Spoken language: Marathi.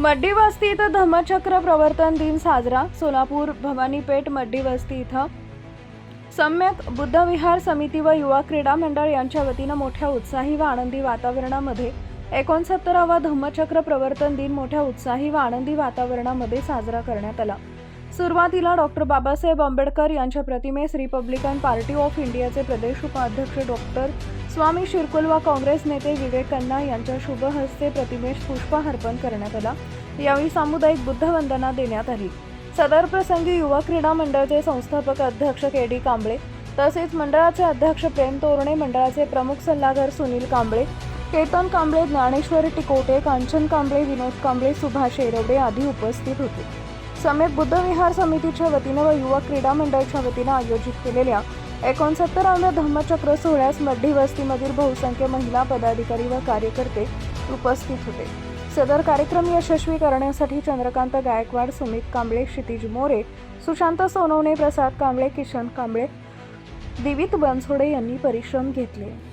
मड्डी वस्ती इथं धम्मचक्र प्रवर्तन दिन साजरा. सोलापूर भवानीपेठ मड्डी वस्ती इथं. सम्यक बुद्धविहार समिती व युवा क्रीडा मंडळ यांच्या वतीनं मोठ्या उत्साही व आनंदी वातावरणामध्ये एकोणसत्तरावा धम्मचक्र प्रवर्तन दिन मोठ्या उत्साही व आनंदी वातावरणामध्ये साजरा करण्यात आला. सुरुवातीला डॉक्टर बाबासाहेब आंबेडकर यांच्या प्रतिमेस रिपब्लिकन पार्टी ऑफ इंडियाचे प्रदेश उपाध्यक्ष डॉक्टर स्वामी शिरकुल व काँग्रेस नेते विवेक खन्ना यांच्या शुभ हस्ते प्रतिमेस पुष्पहार करण्यात आला. यावेळी सामुदायिक बुद्धवंदना देण्यात आली. सदर प्रसंगी युवा क्रीडा मंडळाचे संस्थापक अध्यक्ष के डी कांबळे तसेच मंडळाचे अध्यक्ष प्रेम तोरणे मंडळाचे प्रमुख सल्लागार सुनील कांबळे केतन कांबळे ज्ञानेश्वर टिकोटे कांचन कांबळे विनोद कांबळे सुभाष येरवडे आदी उपस्थित होते. समेत बुद्धविहार समितीच्या वतीनं व युवा क्रीडा मंडळाच्या वतीनं आयोजित केलेल्या एकोणसत्तराव्या धम्मचक्र सोहळ्यास मड्डी वस्तीमधील बहुसंख्य महिला पदाधिकारी व कार्यकर्ते उपस्थित होते. सदर कार्यक्रम यशस्वी करण्यासाठी चंद्रकांत गायकवाड सुमित कांबळे क्षितिज मोरे सुशांत सोनवणे प्रसाद कांबळे किशन कांबळे दिवित बनसोडे यांनी परिश्रम घेतले.